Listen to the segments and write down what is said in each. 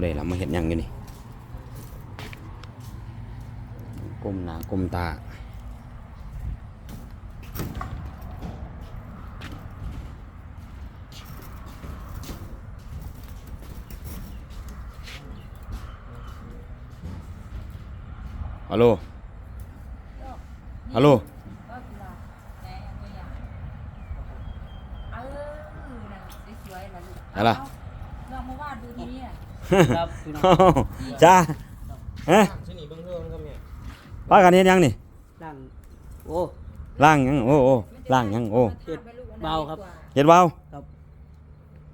ผู้ใดล่ะมาเห็นยังอยู่นี่ก้มหน้าก้มตาฮัลโหลฮัลโหล ก็คือว่าแหน่ตัวอย่างเออนั่นสวยๆนะลูก อะไรล่ะ ลองมาวาดดูทีนี้อะ ครับ พี่น้องจ้าฮะชนีเบิ่งเพิ่มครับเนี่ยป้ากันเฮ็ดยังนี่นั่งโอ้ ล่างยังโอ้โอ้ล่างยังโอ้เฮ็ดเบาเบาครับ เฮ็ดเว้าวครับ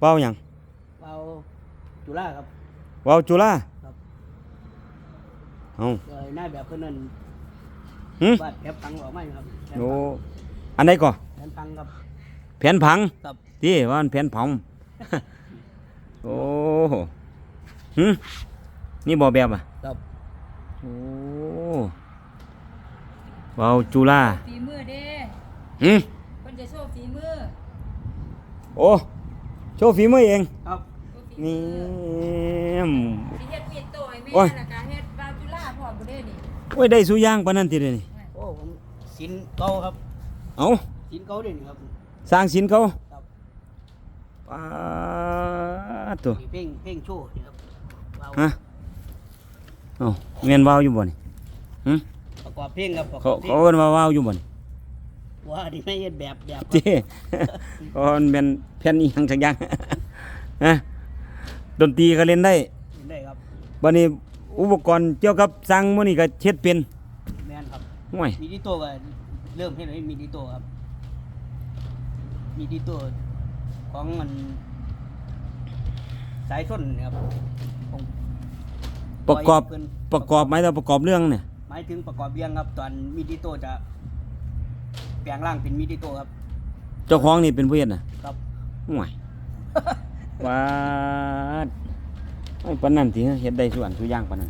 เว้าวยังเอาจุฬาครับเว้าวจุฬาครับเอ้าเอ่อหน้าแบบเพิ่นนั่นหึวาดแผนพังออกมาอยู่ครับแผนโอ้พังอันใดก่อแผนพังครับแผนผังครับที่ว่ามันแผนผังโอ้ หึนี่บ่แบบอะครับ โอ้เว้าวจุฬาฝีมือเด้หึเพิ่นจะโชว์ฝีมือโอ้โชว์ฝีมือเองครับโชว์ฝีนี่มือสิเฮ็ดมีดโตให้แม่โอ้ย แล้วก็เฮ็ดบาวจุฬาพร้อมบ่เด้นี่โอ้ยได้สุย่างปานนั้นติเด้นี่โอ้ผมสินเก่าครับเอ้าสินเก่าเด่นครับสร้างศิลป์เขาครับปาดตัวนี่เพลงเพลงโชว์นี่ครับเอา ฮะเอ้าแม่นเว้าวอยู่บ่นี่หึประกอบเพลงครับประกเขาอบเพลเขางเอิ้นว่าว้าวอยู่บ่นี่ว่าดิไม่เฮ็ดแบบแบบเจ้ก็มันเป็นแผ่นอีหยังสักอย่างนะดนตรีก็เล่นได้ได้ครับบัดนี้อุปกรณ์เกี่ยวกับสร้างมื้อนี้ก็เฮ็ดเป็นแม่นครับ ห่วยมีดิโต้ก็เริ่มเฮ็ดให้มีดิโต้ครับ มีดิโต้ของมัน สายส้นเนี่ยครับของ ประกอบเพิ่นประกอบไหมแต่ประกอบเรื่องเนี่ยหมายถึงประกอบเบียงครับ ตอนมีดิโต้จะแปลงร่างเป็นมีดิโต้ครับ เจ้าของนี่เป็นผู้เฮ็ดน่ะครับ ห่วยว้าดไอ้ปานนั้นติเฮ็ดได้ส่วนทุกอย่างปานนั้น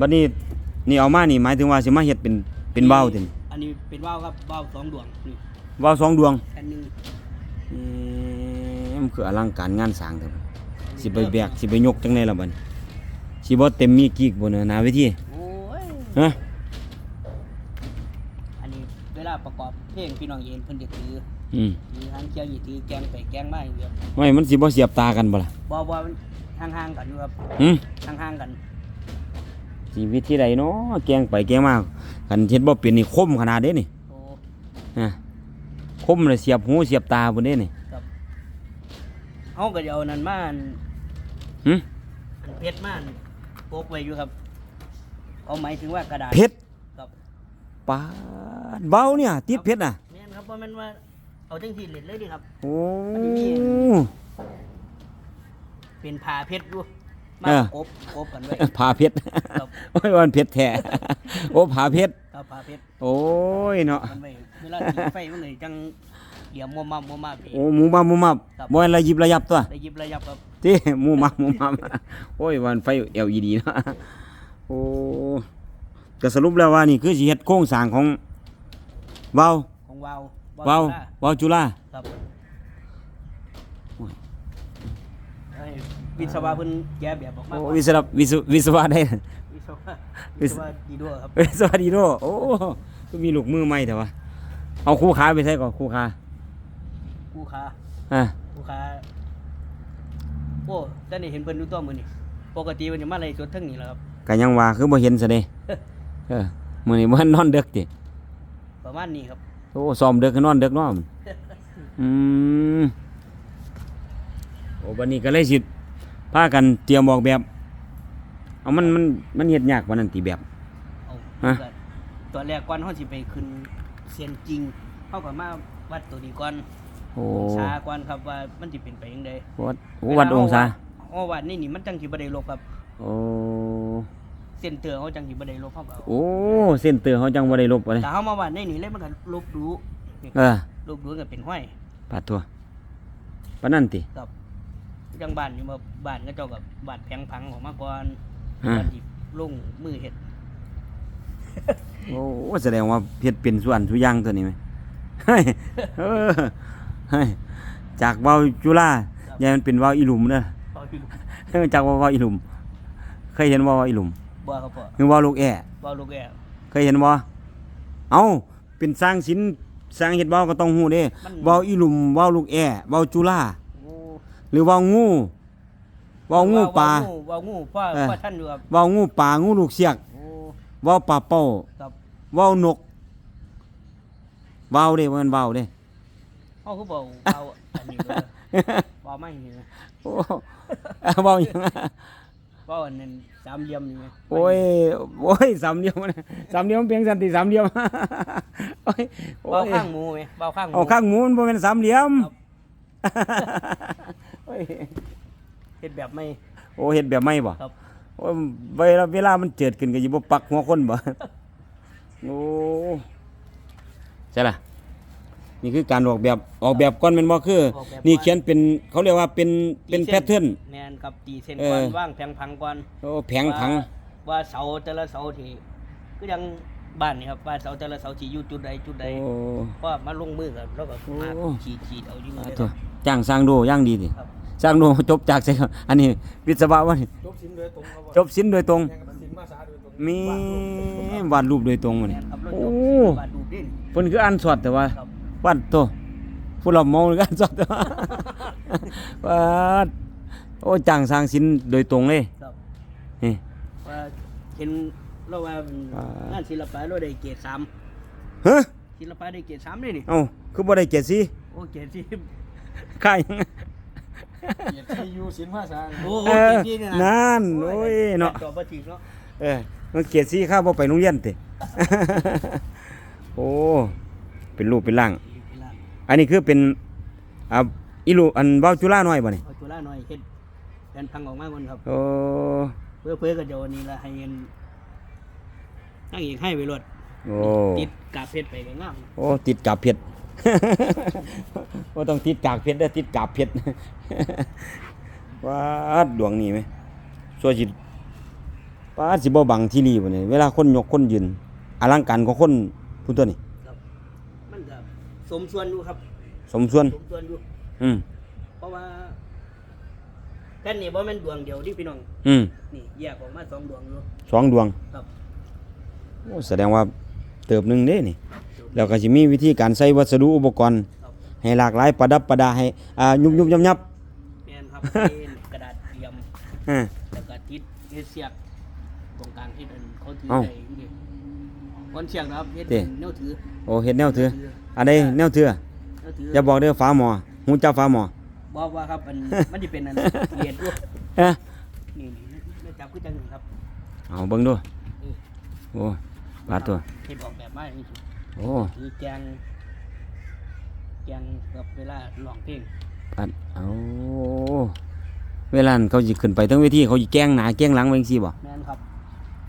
บัดนี้นี่เอามานี่หมายถึงว่าสิมาเฮ็ดเป็นเป็นเบ้าติอันนี้เป็นว่าวครับว่าวสองดวงนี่เบ้าสองดวงอันหนึงเอ๊ะมันคืออลังการงานสร้างเด้อ สิไปแบกสิไปยกจังได๋ล่ะบัดนี้สิบ่เต็มมีกีกบ่เนอะหน้าเวทีโอ้ยฮะอันนี้เวลาประกอบเพลงพี่น้องเย็นเพิ่นจะถืออืมถือหางเกียวอยู่ถือแกงไปแกงมาอย่างเดียวไม่มันสิบ่เสียบตากันบ่ล่ะบ่บ่มันห่างๆกันอยู่ครับหืมห่างๆกันสิวิธีใดเนาะแกงไปแกงมาคันเฮ็ดบ่เป็นนี่คมขนาดเด้นี่โอ้นะคมเลยเสียบหูเสียบตาพุ่นเด้นี่ครับเฮาก็จะเอานั่นมาอัน หึอันเพชรมาอันโปกไว้อยู่ครับ เอาหมายถึงว่ากระดาษเพชรครับปาดเบาเนี่ย ติดเพชรน่ะ แม่นครับบ่แม่นว่าเอาจังซี่เล่นเลยดิครับ โอ้อันนี้มีเป็นผ้าเพชรอยู่มาเออกบกบกันไว้ผ่าเพชรครับโอ้ยวันเพชรแท้โอ้ผ่าเพชรครับผ้าเพชรโอ้ยเนาะกันไว้เวลาตีไฟมันเลยจัง เหลี่ยมมัวมัมมัวมัมอีกโอ้หมูมาหมูมาครับ บ่ให้ระยิบระยับตัวได้หยิบระยับครับติหมูมาหมูมาโอ้ยวันไฟ LED เนาะโอ้ก็สรุปแล้วว่านี่คือสิเฮ็ดโครงสร้างของเว้าของวาวเว้าจุฬเว้าจุฬา ครับโอ้ย เอ้ยวิศวะเพิ่นแก้แบบออกมาโอ้ก่อนวิศวะวิศวะวิศวะได้ วิศวะวิวิศศวะดีด้วยครับวิศวะดีโดโอ้ก็มีลูกมือใหม่แต่ว่าเอาคู่ขาไปใส่ก่อนคู่ขา ผู้ค้าอะผู้ค้าโอ้แต่นี่เห็นเพิ่นดูตัวมื้อนี่ปกติเพิ่นจะมาไล่สดเทั้งนี้แหล้วครับ ก็ยังว่าคือบ่เห็นซะเด้เออมื้อนี้บ่นอนดึกติประมาณนี้ครับ โอ้ซ้อมดึกก็นอนดึกเนาะมันอืมโอ้บัดนี้ก็เลยสิพากันเตรียมออกแบบ เอามันมันมันเฮ็ดยากกว่านั้นติแบบ เอาฮะก็ตอนแรกก่อนเฮาสิไปขึ้นเซียนจริงเฮาก็มาวัดตัวนี้ก่อน โอ้ชาก่อนครับว่ามันสิเป็นไปจังได๋วัดโอ้วัดองศาอ๋อวัดนี่นี่มันจังสิบ่ได้ลบครับโอ้เส้นเตือเขาจังสิบ่ได้ลบเฮาก็เอาโอ้เส้นเตือนเขาจังบ่ได้ลบบ่เลยแต่เฮามาวัดในนี่เลยมันก็ลบดูนี่เออลบดูก็เป็นห้อยปาดตัวปานนั้นติ ครับจังบ้านนี่มาบ้านก็เจ้ากับบ้านแพงพังออกมาก่อนฮะบ้านที่ลงมือเฮ็ดโอ้แสดงว่าเฮ็ดเป็นส่วนทุกอย่างตัวนี้ไหมเฮ้ยเออเฮ้ย จากเว้าจุฬาอย่าให้มันเป็นเว้าอีหลุมเด้อจากว่าว่าอีหลุม เคยเห็นว่าว่าอีหลุมบ่ครับพ่อคือว่าลูกแอ่บ่ลูกแอเคยเห็นบ่เอ้าเป็นสร้างศิลป์สร้างเฮ็ดเว้าก็ต้องฮู้เด้มันเว้าอีหลุมเว้าลูกแอ่เว้าจุฬาโอ้หรือเว้างูเว้างูปลา เว้างูพ่อเออ พ่อท่านอยู่ครับเว้างูปลางูลูกเสียก โอ้เว้าปลาเป้า ครับเว้านกเว้าเด้บ่แม่นเว้าเด้ เฮาคือบ่เว้าอันนี้เด้อเว้าไม่นี่นะโอ้เว้าหยังเว้าอันนั้นสามเหลี่ยมนี่ไงโอ้ยโอ้ยสามเหลี่ยมนะสามเหลี่ยมเพียงสันติสามเหลี่ยมโอ้ยโอ้เว้ายข้างหมูไหมเว้าข้างหมูเอาข้างหมูมันบ่แม่นสามเหลี่ยมครับโอ้ยเฮ็ดแบบไม่ โอ้เฮ็ดแบบไม่บ่ครับ โอ้ยเวลาเวลามันเจิดขึ้นก็สิบ่ปักหัวคนบ่โอ้ใช่ล่ะ นี่คือการออกแบบออกแบบก่อนแม่นบ่คือ ออกแบบ นี่เขียนเป็นเขาเรียกว่าเป็นเป็นตีแพทเทิร์น แม่นครับตีเส้นเออก่อนว่างแผงพังก่อนโอ้แผงผัง ว่าว่าเสาแต่ละเสาที่ก็ยังบ้านนี่ครับว่าเสาแต่ละเสาที่อยู่จุดใดจุดใดโอ้ ก็มาลงมือกับแล้วก็มาโอ้ฉีดฉีดเอาอยู่อ่าเลยตัวจ้างสร้างโดอย่างดีดิครับ สร้างโดจบจากไสครับอันนี้วิศวะวะนี่จบสินโดยตรงครับจบศิลป์โดยตรงแข่งกับสินมาสาโดยตรงมีวาดรูปโดยตรงครับวาดรูปโดยตรงวะนี่แม่นครับรถโอ้ยกบาดดูดินเพิ่นคืออ่านสอดแต่ว่า ครับ วาดโตผู้เราเมาคืออ่านสอดแต่ว่าวาดโอ้จ้างสร้างศิลป์โดยตรงเลยครับนี่ว่าเห็นเราว่าเป็นอ่างานศิลปะเราได้เกรดสามฮะศิลปะได้เกรดสามเลยนี่เอ้าคือบ่ได้เกียรติสิโอ้เกรดที่ค่ายยังเกียรติที่อยู่สินมาสาโอ้เอเกรอดที่เนี่ยนั่นโอ้ยเนาะตอบบ่ถูกเนาะเออมันเกียรติสิข้าบ่ไปโรงเรียนติโอ้เป็นรูปเป็นร่าง อันนี้คือเป็นอ่าอีลูอันเว้าจุฬาน้อยบ่นี่เอาจุฬาหน่อยเฮ็ดแผ่นพังออกมาก่อนครับ โอ้เพื่อเพื่อก็จะวันนี้ละให้เงินนั่งอีกให้ไปรถโอ้ติดกาบเพชรไปก็งามโอ้ติดกาบเพชรว่าต้องติดกากเพชรได้อติดกาบเพชรว้าดดวงนี้ไหมสัวสิป้าดสิบ่บังที่นี่บ่นี่เวลาคนยกคนยืนอลังการของคนผู้ตัวนี้ครับมันก็ สมส่วนอยู่ครับ สมส่วน สมส่วนอยู่ อืมเพราะว่าแผ่นนี้บ่แม่นดวงเดียวที่พี่น้อง อืมนี่แยกออกมาสองดวงอยู่ สองดวงครับ โอ้แสดงว่าเติบหนึงเด้นี่ แล้วก็สิมีวิธีการใส่วัสดุอุปกรณ์ ครับให้หลากหลายประดับประดาให้อ่ายุบยุบยับยับแม่นครับ เป็นกระดาษเตรียม อ่า แล้วก็ติดเฮ็ดเสียกตรงกลางที่เป็นเขาถือเอ้า ได้อยู่นี่ วันเสียกนะครับเฮ็ดเด้เป็นแนวถือโอ้เฮ็ดแนวเถืออันใดแนวเถือแนวถืออย่าบอกเด้อฟ้าหมอหูจักฟ้าหมอบอกว่าครับมันมันสิเป็นอันเกียรติด้วยเอ๊ะนี่นี่ไม่จับคือจังหนึ่งครับเอาเบิ่งดูนี่โอ้บาดตัวเฮ็ดออกแบบมาอย่างนี้โอ้คือแกงแกงกับเวลาร้องเพลงบาดเอาเวลานั้นเขาสิขึ้นไปทั้งเวทีเขาสิแกล้งหน้าแกล้งหลังไว้จังซี่บ่แม่นครับ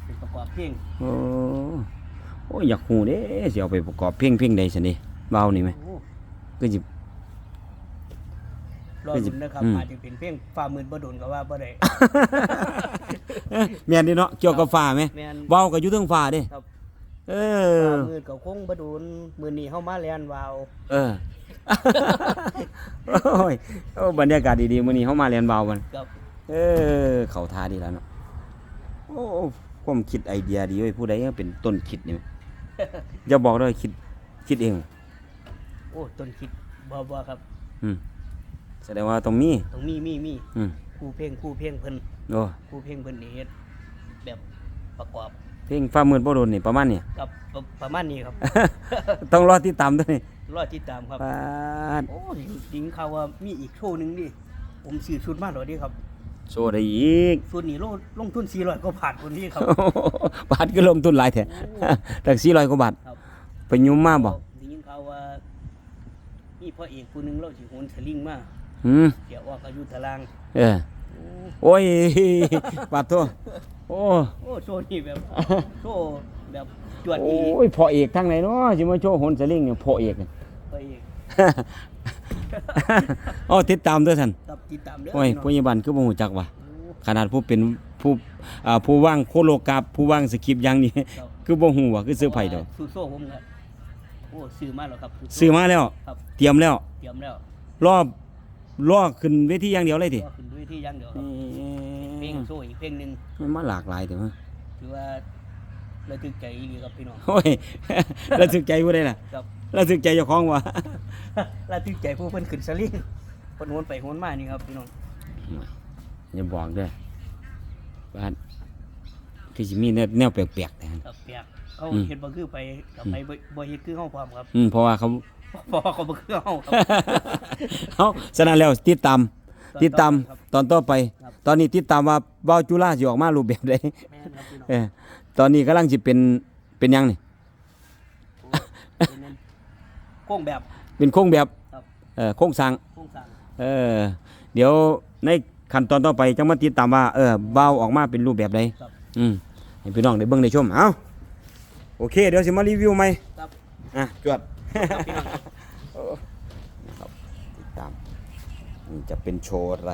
เป็นประกอบเพลงโอ้ โอ้ยอยากฮู้เด้สิเอาไปประกอบเพลงเพลงใดซั่นนี่เบานี่ไหมโอ้ก็สิรอเป็นสิรุนนะครับอืมอาจจะเป็นเพลงฝ่ามืนบ่โดนก็ว่าบ่ได้แม่นเดิเนาะเกี่ยวกับฟ้าไหมแม่นเว้าก็อยู่เทิงฟ้าเด้ครับเออฝ่ามืนก็คงบ่โดนมื้อนี้เฮามาแล่นวาวเออโอ้ยโอ้บรรยากาศดีๆมื้อนี้เฮามาเรียนเบากันกับเออ เข้าท่าดีแล้วเนาะโอ้ความคิดไอเดียดีเว้ยผู้ใดเป็นต้นคิดนี่ อย่าบอกเลยคิดคิดเอง โอ้ต้นคิดบ่บ่ครับอืมแสดงว่าต้องมีต้องมีมีมีอืมครูเพลงครูเพลงเพิ่นโอ้ครูเพลงเพิ่นนี่เฮ็ดแบบประกอบเพลงฟ้ามืดบ่โดนนี่ประมาณนี้กับประประมาณนี้ครับ ต้องรอติดตามด้วยนี่รอติดตามครับ ปาด โอ้จริงข่าวว่ามีอีกโชว์หนึงดิผมซื้อชุดมาหรอดิครับ โชว์ได้อีกชุดนี้ลงลงทุน400กว่าบาทคนนี้ครับ บาทก็ลงทุนหลายแท้ตั้ง400กว่าบาทครับ ไปยุ่มมาบ่ได้ยินข่าวว่ามีพ่อเอกผู้หนึงเราสิโหนสลิงมาหืมเดี๋ยวออกอายุตารางเออโอ้ยปาดโทโอ้โอ้โชว์นี่แบบโชว์แบบจวดโออี้ยพ่อเอกทางไหนเนาะสิมาโชว์โหนสลิงเนี่ยพ่อเอกเนี่ย พ่อเอก อ๋อติดตามเด้วยท่านกับติดตามเด้อโอ้ยพี่น้งผู้ใหญ่บ้านคือบ่ฮู้จักว่ะโอ้ขนาดผู้เป็นผู้อ่าผู้วางโคโลกราฟผู้วางสคริปต์อย่างนี้ครับคือบ่ฮู้ว่าคือซื้อไผดอกซื้อโซ่ผมก็โอ้ซื้อมาแล้วครับโซ่ซื้อมาแล้ว ครับเตรียมแล้ว เตรียมแล้ว รอบล่อขึ้นเวทีอย่างเดียวเลยติก็ขึ้นด้วยที่อยังเดียวครับเพลนี่งโซ่อีกเพลงหนึ่งมันมาหลากหลายแต่ว่าถือว่าระทึกใจดีครับพี่น้องโอ้ยระทึกใจผู้ใดล่ะครับ ระทึกใจเจ้าของวะระทึกใจผู้เพิ่นขึ้นสลิงเพิ่นโหนไปโหนมานี่ครับพี่น้องอย่าบอกเด้อว่าคือสิมีแนวแนวแปลกๆแต่ครับเปียกเขาอืมเฮ็ดบ่คือไปกับไปบ่บ่เฮ็ดคือเฮาพร้อมครับอืมเพราะว่าเขา เพราะว่าเขาบ่คือเฮาครับเขาฉะนั้นแล้วติดตามติดตามครับตอนต่อไป ครับ ตอนนี้ติดตามว่าเบ้าจุฬาสิออกมารูปแบบใดแม่นครับพี่น้อง เออตอนนี้กำลังสิเป็นเป็นหยังนี่เป็นนั่น โค้งแบบเป็นโครงแบบครับเออโครงสร้างโค้งสร้างเออเดี๋ยวในขั้นตอนต่อไปจังมาติดตามว่าเออเบ้าออกมาเป็นรูปแบบใดครับอืมให้พี่น้องได้เบิ่งได้ชมเอ้าโอเค เดี๋ยวสิมารีวิวใหม่ครับอะจวดครับพี่น้องครับนะครับติดตามนี่จะเป็นโชว์อะไร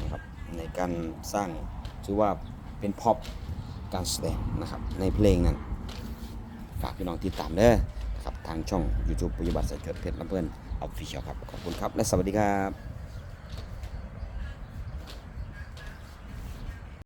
นะครับในการสร้างชื่อว่าเป็นพ็อปการแสดงนะครับในเพลงนั้นฝากพี่น้องติดตามเด้อ ครับทางช่อง YouTube ปุยบัตรสายจดเพชรลำเพิ่นออฟฟิเชียลครับ ขอบคุณครับ และสวัสดีครับ